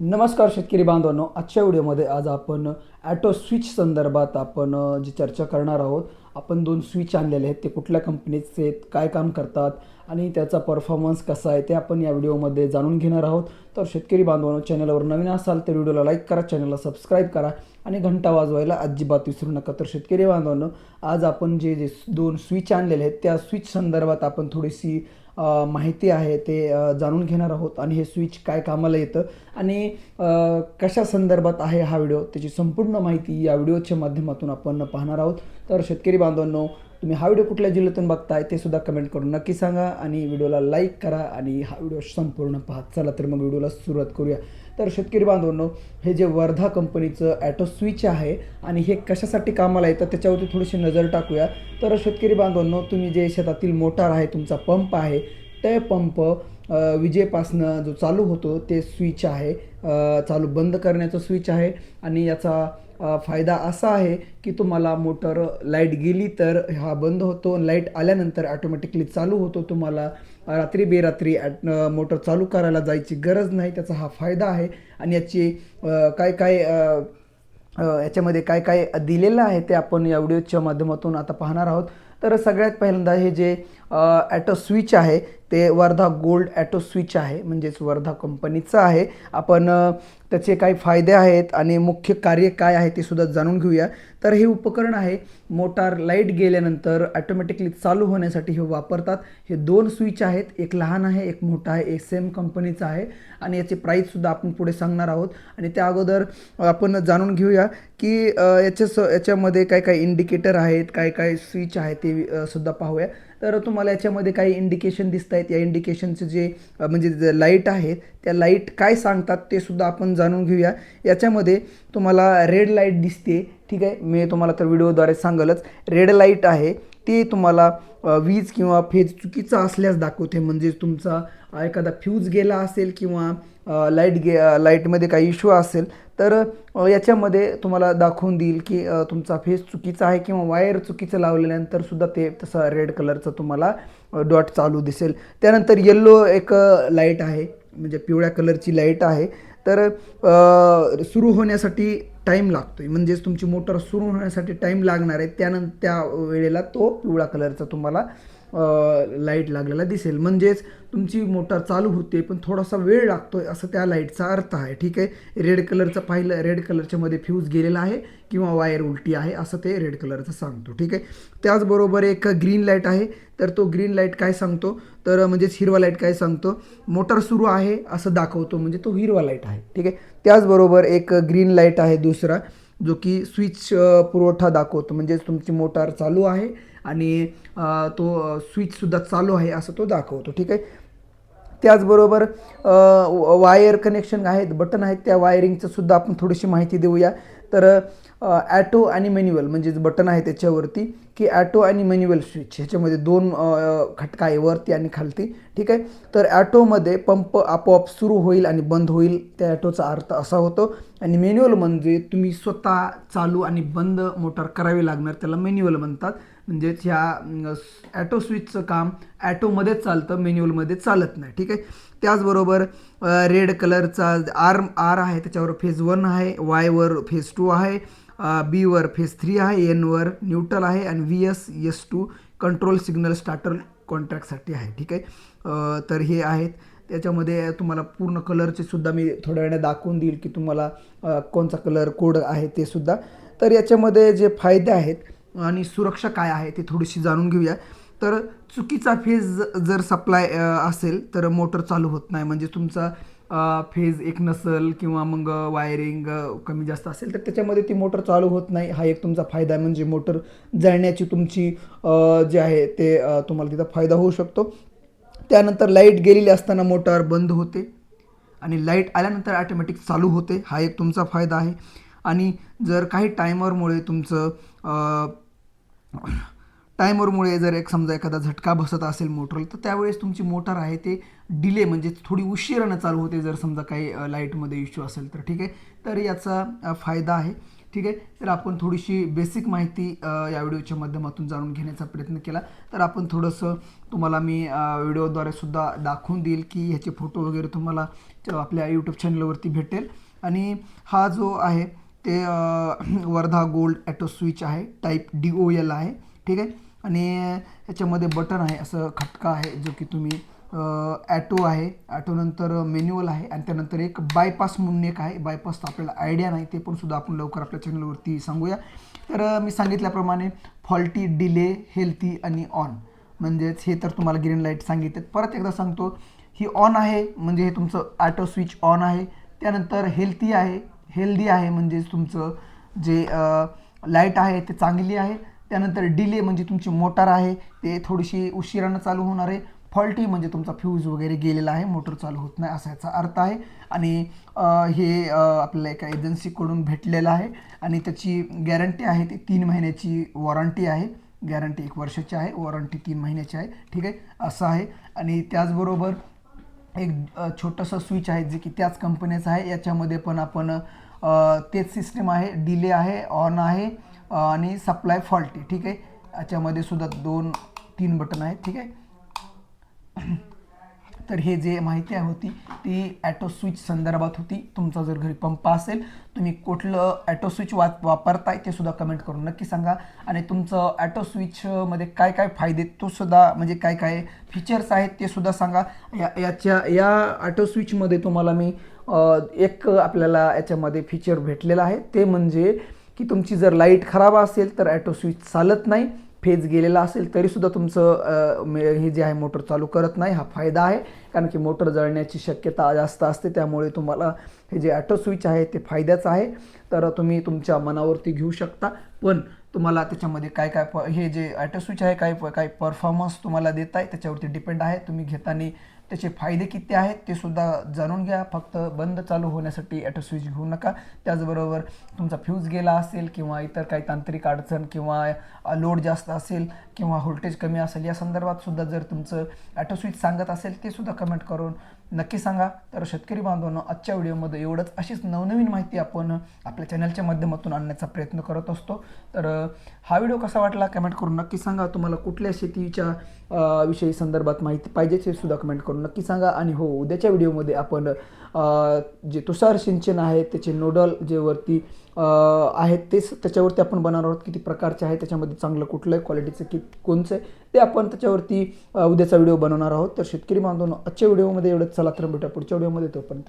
नमस्कार शेतकरी बांधवांनो आजच्या व्हिडिओमध्ये आज आपण ॲटो स्विच संदर्भात आपण जी चर्चा करणार आहोत आपण दोन स्विच आणलेले आहेत ते कुठल्या कंपनीचे आहेत काय काम करतात आणि त्याचा परफॉर्मन्स कसा आहे ते आपण या व्हिडिओमध्ये जाणून घेणार आहोत. तर शेतकरी बांधवांनो चॅनलवर नवीन असाल तर व्हिडिओला लाईक करा चॅनलला सबस्क्राईब करा आणि घंटा वाजवायला अजिबात विसरू नका. तर शेतकरी बांधवांनो आज आपण जे जे दोन स्विच आणलेले आहेत त्या स्विच संदर्भात आपण थोडीशी माहिती आहे ते जाणून घेणार आहोत आणि हे स्विच काय कामाला येतं आणि कशा संदर्भात आहे हा व्हिडिओ त्याची संपूर्ण माहिती या व्हिडिओच्या माध्यमातून आपण पाहणार आहोत. तर शेतकरी बांधवांनो तुम्ही हा व्हिडिओ कुठल्या जिल्ह्यातून बघताय ते सुद्धा कमेंट करून नक्की सांगा आणि व्हिडिओला लाईक करा आणि हा व्हिडिओ संपूर्ण पहा चला तर मग व्हिडिओला सुरुवात करूया. तर शेतकरी बांधवांनो हे जे वर्धा कंपनीचं ॲटो स्विच आहे आणि हे कशासाठी कामाला येतं त्याच्यावरती थोडीशी नजर टाकूया. तर शेतकरी बांधवांनो तुम्ही जे शेतातील मोटार आहे तुमचा पंप आहे ते पंप विजेपासनं जो चालू होतो ते स्विच आहे. चालू बंद करण्याचं स्विच आहे आणि याचा फायदा असा आहे की तुम्हाला मोटर लाइट गेली तर हा बंद होतो. लाइट आल्यानंतर ॲटोमॅटिकली चालू होतो तुम्हाला. रात्री बेरात्री ॲट मोटर चालू करायला जायची गरज नाही. त्याचा हा फायदा आहे. आणि याची काय काय याच्यामध्ये काय काय दिलेलं आहे ते आपण या व्हिडिओच्या माध्यमातून आता पाहणार आहोत. तर सगळ्यात पहिल्यांदा हे जे ॲटो स्विच आहे ते वर्धा गोल्ड ॲटो स्विच आहे म्हणजेच वर्धा कंपनीचं आहे. आपण त्याचे काही फायदे आहेत आणि मुख्य कार्य काय आहे ते सुद्धा जाणून घेऊया. तर हे उपकरण आहे मोटार लाइट गेल्यानंतर ॲटोमॅटिकली चालू होण्यासाठी हे वापरतात. हे दोन स्विच आहेत एक लहान आहे एक मोठा आहे एक सेम कंपनीचा आहे. आणि याची प्राईससुद्धा आपण पुढे सांगणार आहोत. आणि त्या अगोदर आपण जाणून घेऊया की याच्या स याच्यामध्ये काय काय इंडिकेटर आहेत काय काय स्विच आहे ते सुद्धा पाहूया. तर तुम्हाला याच्यामध्ये काही इंडिकेशन दिसत आहेत या इंडिकेशनचे जे म्हणजे लाइट आहेत त्या लाइट काय सांगतात ते सुद्धा आपण जाणून घेऊया. याच्यामध्ये तुम्हाला रेड लाइट दिसते. ठीक आहे? मी तुम्हाला तर व्हिडिओद्वारे सांगलच. रेड लाइट आहे. ती तुम्हाला वीज किंवा फेज चुकीचा असल्यास दाखवते. म्हणजे तुमचा एखादा फ्यूज गेला असेल किंवा लाइट गे लाईटमध्ये काही इश्यू असेल तर याच्यामध्ये तुम्हाला दाखवून देईल की तुमचा फेज चुकीचा आहे किंवा वायर चुकीचं लावल्यानंतर सुद्धा ते तसं रेड कलरचं तुम्हाला डॉट चालू दिसेल. त्यानंतर येल्लो एक लाइट आहे म्हणजे पिवळ्या कलरची लाइट आहे. तर सुरू होण्यासाठी टाईम लागतो आहे म्हणजेच तुमची मोटर सुरू होण्यासाठी टाईम लागणार आहे. त्यानंतर त्या वेळेला तो पिवळा कलरचा तुम्हाला लाइट लागलेला दिसेल. म्हणजेच तुमची मोटर चालू होते पण थोडासा वेळ लागतो आहे असं त्या लाईटचा अर्थ आहे. ठीक आहे? रेड कलरचं पाहिलं रेड कलरच्या मध्ये फ्यूज गेलेला आहे किंवा वायर उलटी आहे असं ते रेड कलरचं सांगतो. ठीक आहे? त्याचबरोबर एक ग्रीन लाइट आहे. तर तो ग्रीन लाइट काय सांगतो? तर म्हणजेच हिरवा लाइट काय सांगतो? मोटर सुरू आहे असं दाखवतो. म्हणजे तो हिरवा लाइट आहे. ठीक आहे? त्याचबरोबर एक ग्रीन लाइट आहे दुसरा जो की स्विच पुरवठा दाखवतो. म्हणजेच तुमची मोटार चालू आहे आणि तो स्विचसुद्धा चालू आहे असं तो दाखवतो ठीक आहे? त्याचबरोबर वायर कनेक्शन आहेत बटन आहेत त्या वायरिंगचं सुद्धा आपण थोडीशी माहिती देऊया. तर ॲटो आणि मॅन्युअल म्हणजेच बटन आहे त्याच्यावरती की ॲटो आणि मॅन्युअल स्विच ह्याच्यामध्ये दोन खटका आहे वरती आणि खालती ठीक आहे? तर ॲटोमध्ये पंप आपोआप सुरू होईल आणि बंद होईल त्या ॲटोचा अर्थ असा होतो. आणि मॅन्युअल म्हणजे तुम्ही स्वतः चालू आणि बंद मोटर करावी लागणार त्याला मॅन्युअल म्हणतात. म्हणजेच ह्या ॲटो स्विचचं काम ॲटोमध्येच चालतं मॅन्युअलमध्ये चालत नाही ठीक आहे? त्याचबरोबर रेड कलरचा आर आर आहे त्याच्यावर फेज वन आहे वायवर फेज टू आहे बीवर फेज थ्री आहे एनवर न्यूट्रल आहे आणि V S S two control signal starter कॉन्ट्रॅक्टसाठी आहे ठीक आहे? तर हे आहेत. त्याच्यामध्ये तुम्हाला पूर्ण कलरचे सुद्धा मी थोड्या वेळाने दाखवून देईल की तुम्हाला कोणचा कलर कोड आहे ते सुद्धा. तर याच्यामध्ये जे फायदे आहेत आणि सुरक्षा काय आहे ते थोडीशी जाणून घेऊया. तर चुकीचा फेज जर सप्लाय असेल तर मोटर चालू होत नाही. म्हणजे तुमचा फेज एक नसल किंवा मग वायरिंग कमी जास्त असेल तर त्याच्यामध्ये ती मोटर चालू होत नाही. हा एक तुमचा फायदा आहे. म्हणजे मोटर जळण्याची तुमची जे आहे ते तुम्हाला तिथं फायदा होऊ शकतो. त्यानंतर लाइट गेलेली असताना मोटर बंद होते. आणि लाइट आल्यानंतर ॲटोमॅटिक चालू होते. हा एक तुमचा फायदा आहे. आणि जर काही टायमरमुळे तुमचं टायमरमुळे जर एक समजा एखादा झटका बसत असेल मोटरला तर त्यावेळेस तुमची मोटर आहे ते डिले म्हणजे थोडी उशिरानं चालू होते जर समजा काही लाईटमध्ये इश्यू असेल तर. ठीक आहे? तर याचा फायदा आहे. ठीक आहे? तर आपण थोडीशी बेसिक माहिती या व्हिडिओच्या माध्यमातून जाणून घेण्याचा प्रयत्न केला. तर आपण थोडंसं तुम्हाला मी व्हिडिओद्वारे सुद्धा दाखवून देईल की ह्याचे फोटो वगैरे तुम्हाला आपल्या यूट्यूब चॅनलवरती भेटेल. आणि हा जो आहे ते वर्धा गोल्ड ॲटो स्विच आहे टाईप डी ओ एल आहे ठीक आहे? आणि याच्यामध्ये बटन आहे असं खटका आहे जो की तुम्ही ॲटो आहे ॲटोनंतर मॅन्युअल आहे आणि त्यानंतर एक बायपास म्हणून एक आहे. बायपास तर आपल्याला आयडिया नाही ते पण सुद्धा आपण लवकर आपल्या चॅनलवरती सांगूया. तर मी सांगितल्याप्रमाणे फॉल्टी डिले हेल्थी आणि ऑन. म्हणजेच हे तर तुम्हाला ग्रीन लाइट सांगितले परत एकदा सांगतो ही ऑन आहे म्हणजे हे तुमचं ॲटो स्विच ऑन आहे. त्यानंतर हेल्थी आहे हेल्दी आहे म्हणजेच तुमचं जे लाइट आहे ते चांगली आहे. त्यानंतर डिले म्हणजे तुमची मोटार आहे ते थोडीशी उशिरानं चालू होणार आहे. फॉल्टी म्हणजे तुमचा फ्यूज वगैरे गेलेला आहे मोटर चालू होत नाही असा याचा अर्थ आहे. आणि हे आपल्याला एका एजन्सीकडून भेटलेलं आहे. आणि त्याची गॅरंटी आहे ती तीन महिन्याची वॉरंटी आहे. गॅरंटी एक वर्षाची आहे वॉरंटी तीन महिन्याची आहे. ठीक आहे? असं आहे. आणि त्याचबरोबर एक छोटंसं स्विच आहे जे की त्याच कंपनीचं आहे. याच्यामध्ये पण आपण तेच सिस्टम आहे डिले आहे ऑन आहे आणि सप्लाय फॉल्टी ठीक आहे? याच्यामध्ये सुद्धा दोन तीन बटन आहेत ठीक आहे? तर हे जे माहिती आहे होती ती ॲटो स्विच संदर्भात होती. तुमचा जर घरी पंप असेल तुम्ही कुठलं ॲटो स्विच वा वापरताय ते सुद्धा कमेंट करून नक्की सांगा. आणि तुमचं ॲटो स्विचमध्ये काय काय फायदे तो सुद्धा म्हणजे काय काय फीचर्स आहेत ते सुद्धा सांगा. या याच्या या ॲटो स्विचमध्ये तुम्हाला मी एक आपल्याला याच्यामध्ये फीचर भेटलेलं आहे. ते म्हणजे की तुमची जर लाइट खराब असेल तर ॲटो स्विच चालत नाही. फेज गेलेला असेल तरीसुद्धा तुमचं हे जे आहे मोटर चालू करत नाही हा फायदा आहे. कारण की मोटर जळण्याची शक्यता जास्त असते त्यामुळे तुम्हाला हे जे ॲटो स्विच आहे ते फायद्याचं आहे. तर तुम्ही तुमच्या मनावरती घेऊ शकता. पण तुम्हाला त्याच्यामध्ये काय काय प हे जे ॲटो स्विच आहे काय प- काय परफॉर्मन्स तुम्हाला देत आहे त्याच्यावरती डिपेंड आहे. तुम्ही घेताना त्याचे फायदे किती आहेत ते सुद्धा जाणून घ्या. फक्त बंद चालू होण्यासाठी ॲटो स्विच घेऊ नका. त्याचबरोबर तुमचा फ्यूज गेला असेल किंवा इतर काही तांत्रिक अडचण किंवा लोड जास्त असेल किंवा व्होल्टेज कमी असेल या संदर्भात सुद्धा जर तुमचं ॲटो स्विच सांगत असेल ते सुद्धा कमेंट करून नक्की सांगा. तर शेतकरी बांधवांनो आजच्या व्हिडिओमध्ये एवढंच. अशीच नवनवीन माहिती आपण आपल्या चॅनलच्या माध्यमातून आणण्याचा प्रयत्न करत असतो. तर हा व्हिडिओ कसा वाटला? कमेंट करून नक्की सांगा. तुम्हाला कुठल्या शेतीच्या विषयी संदर्भात माहिती पाहिजे ते सुद्धा कमेंट करून नक्की सांगा. आणि हो उद्याच्या व्हिडिओमध्ये आपण जे तुषार सिंचन आहे त्याचे नोडल जे वरती आहेत तेच त्याच्यावरती आपण बनवणार आहोत. किती प्रकारचे आहे त्याच्यामध्ये चांगलं कुठलं आहे क्वालिटीचं की कोणचं आहे ते आपण त्याच्यावरती उद्याचा व्हिडिओ बनवणार आहोत. तर शेतकरी बांधून आजच्या व्हिडिओमध्ये एवढंच. चला तर भेटा पुढच्या व्हिडिओमध्ये तोपर्यंत